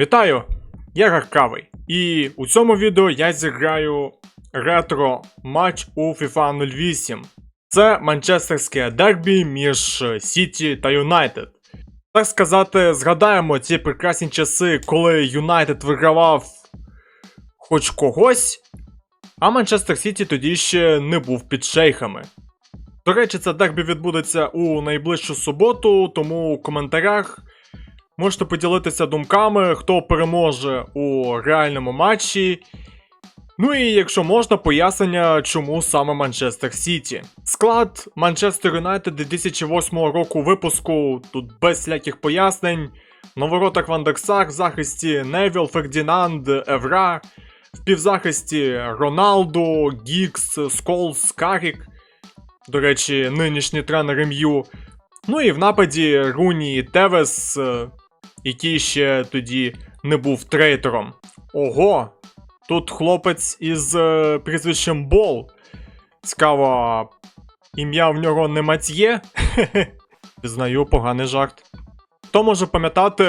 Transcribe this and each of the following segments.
Вітаю! Я Гаркавий. І у цьому відео я зіграю ретро матч у FIFA 08. Це манчестерське дербі між Сіті та Юнайтед. Так сказати, згадаємо ці прекрасні часи, коли Юнайтед вигравав хоч когось, а Манчестер Сіті тоді ще не був під шейхами. До речі, це дербі відбудеться у найближчу суботу, тому у коментарях можете поділитися думками, хто переможе у реальному матчі. Ну і якщо можна, пояснення, чому саме Манчестер Сіті. Склад Манчестер Юнайтед 2008 року випуску тут без всяких пояснень. На воротах дер в захисті Невіл, Фердінанд, Евра, в півзахисті Роналду, Гікс, Сколс, Карік. До речі, нинішній тренер МЮ. Ну і в нападі Руні Тевес, який ще тоді не був трейтером. Ого! Тут хлопець із е, прізвищем Бол. Цікаво, ім'я в нього не Матьє? Знаю, поганий жарт. Хто може пам'ятати,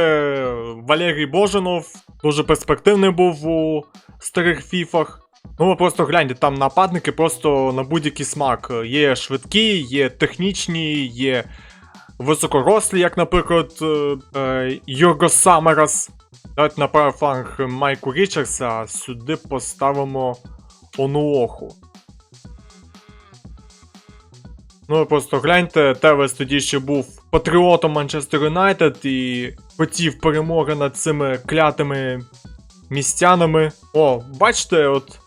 Валерій Божинов дуже перспективний був у старих фіфах. Ну, ви просто гляньте, там нападники просто на будь-який смак. Є швидкі, є технічні, є високорослі, як, наприклад, е, е, Йорго Самерас. Давайте на правий фланг Майку Річардса, а сюди поставимо Онуоху. Ну, просто гляньте, Тевес тоді ще був патріотом Манчестер Юнайтед і хотів перемоги над цими клятими містянами. О, бачите, от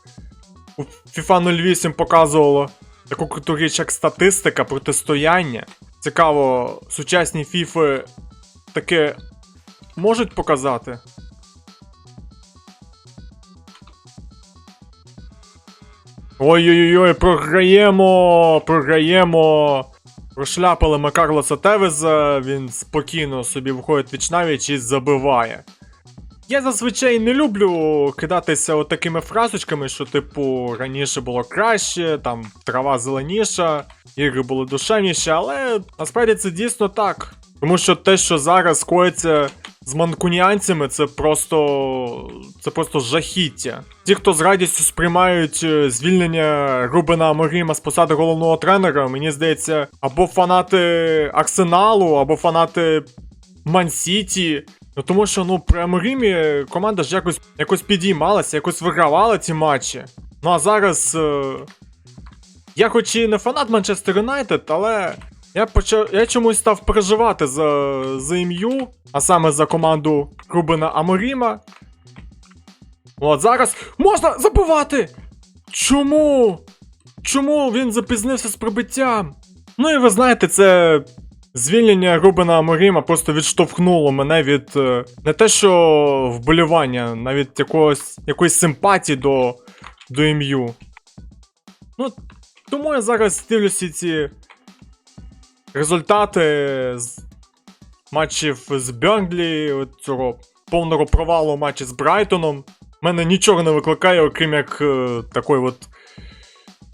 у FIFA 08 показувало таку круту річ, як статистика протистояння. Цікаво, сучасні фіфи таке можуть показати. Ой-ой-ой, програємо! Програємо! Прошляпали ми Карлоса Тевеза, він спокійно собі виходить вічнавіч і забиває. Я зазвичай не люблю кидатися от такими фразочками, що, типу, раніше було краще, там трава зеленіша, ігри були душевніші, але насправді це дійсно так. Тому що те, що зараз коїться з манкуніанцями, це просто. це просто жахіття. Ті, хто з радістю сприймають е, звільнення Рубена Аморіма з посади головного тренера, мені здається, або фанати Арсеналу, або фанати Ман-Сіті. Ну тому що ну при Аморімі команда ж якось якось підіймалася, якось вигравала ці матчі. Ну а зараз. Е... Я хоч і не фанат Манчестер Юнайтед, але я почав. Я чомусь став переживати за за ім'ю, а саме за команду Рубена Аморіма. От зараз можна забивати! Чому? Чому він запізнився з прибиттям? Ну і ви знаєте, це Звільнення Рубена Аморіма просто відштовхнуло мене від е, не те, що вболівання, навіть якогось якоїсь симпатії до до ім'ю. Ну, тому я зараз дивлюся ці результати з матчів з Бернлі, цього повного провалу матчі з Брайтоном. Мене нічого не викликає, окрім як е, такої от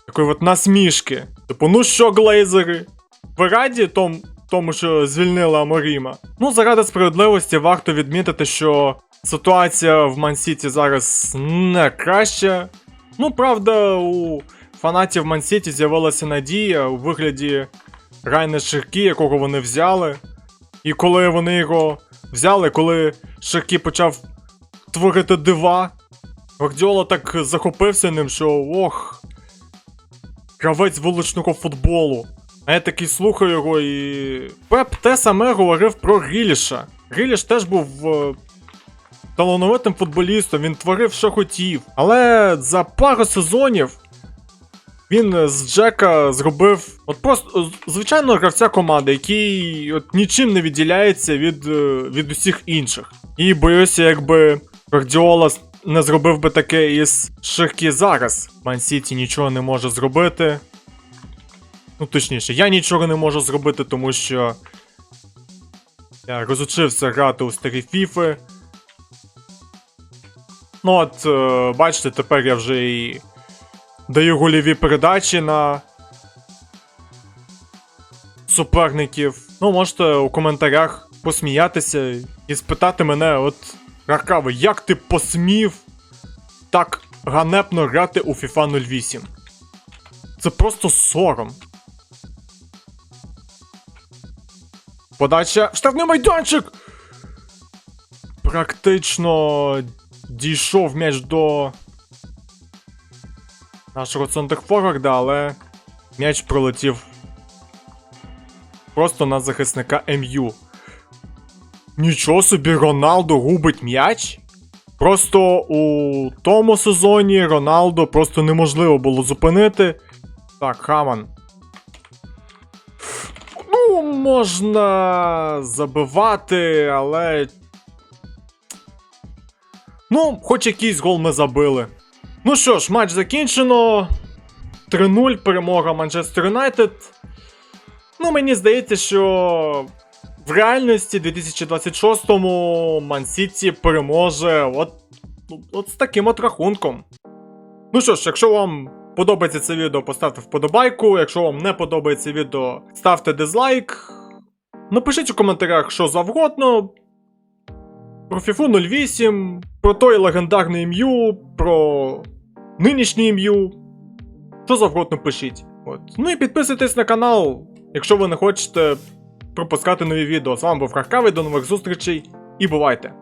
такої от насмішки. Типу, ну що, глейзери? Ви раді тому, тому, що звільнили Аморіма? Ну, заради справедливості варто відмітити, що ситуація в Мансіті зараз не краща. Ну, правда, у фанатів Мансіті з'явилася надія у вигляді Райна Ширкі, якого вони взяли. І коли вони його взяли, коли Ширкі почав творити дива, Гвардіола так захопився ним, що ох, гравець вуличного футболу. А я такий слухаю його і. Пеп те саме говорив про Гріліша. Гріліш теж був е, талановитим футболістом, він творив, що хотів. Але за пару сезонів він з Джека зробив от просто звичайного гравця команди, який от нічим не відділяється від, е, від усіх інших. І боюся, якби Гвардіола не зробив би таке із Ширкі зараз. Ман Сіті нічого не може зробити. Ну, точніше, я нічого не можу зробити, тому що я розучився грати у старі фіфи. Ну от, е, бачите, тепер я вже і даю гольові передачі на суперників. Ну, можете у коментарях посміятися і спитати мене, от Ракавий, як ти посмів так ганебно грати у FIFA 08? Це просто сором. Подача в штрафний майданчик! Практично дійшов м'яч до нашого центрфорварда, але м'яч пролетів просто на захисника МЮ. Нічого собі Роналдо губить м'яч? Просто у тому сезоні Роналдо просто неможливо було зупинити. Так, Хаман. Можна забивати, але. Ну, хоч якийсь гол ми забили. Ну що ж, матч закінчено. 3-0, перемога Манчестер Юнайтед. Ну, мені здається, що в реальності 2026-му Ман Сіті переможе от, от з таким от рахунком. Ну що ж, якщо вам подобається це відео, поставте вподобайку. Якщо вам не подобається відео, ставте дизлайк. Напишіть у коментарях, що завгодно. Про FIFA 08, про той легендарний ім'ю, про нинішній ім'ю. Що завгодно пишіть. От. Ну і підписуйтесь на канал, якщо ви не хочете пропускати нові відео. З вами був Каркавий, до нових зустрічей і бувайте!